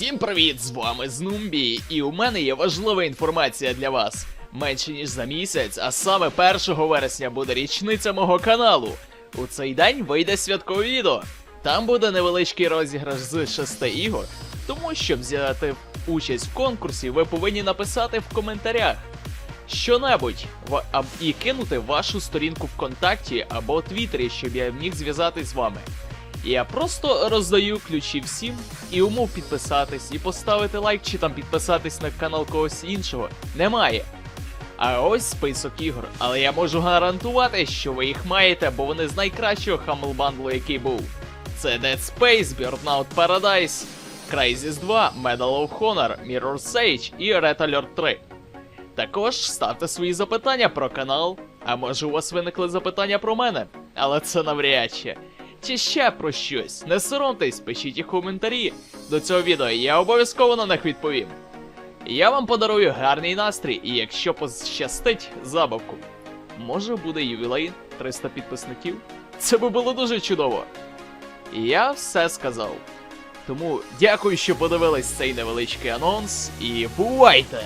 Усім привіт! З вами Знумбі, і у мене є важлива інформація для вас. Менше ніж за місяць, а саме 1 вересня буде річниця мого каналу. У цей день вийде святкове відео. Там буде невеличкий розіграш з 6 ігор. Тому, щоб взяти участь в конкурсі, ви повинні написати в коментарях що-небудь і кинути вашу сторінку ВКонтакті або Твіттері, щоб я міг зв'язатись з вами. Я просто роздаю ключі всім і умов підписатись, і поставити лайк чи там підписатись на канал когось іншого немає. А ось список ігор, але я можу гарантувати, що ви їх маєте, бо вони з найкращого Bundle, який був. Це Dead Space, Burnout Paradise, Crysis 2, Medal of Honor, Mirror's Edge і Red Alert 3. Також ставте свої запитання про канал, а може у вас виникли запитання про мене, але це навряд чи. Чи ще про щось. Не соромтесь, пишіть їх коментарі до цього відео, я обов'язково на них відповім. Я вам подарую гарний настрій, і якщо пощастить забавку. Може буде ювілей 300 підписників? Це би було дуже чудово. Я все сказав. Тому дякую, що подивились цей невеличкий анонс, і бувайте!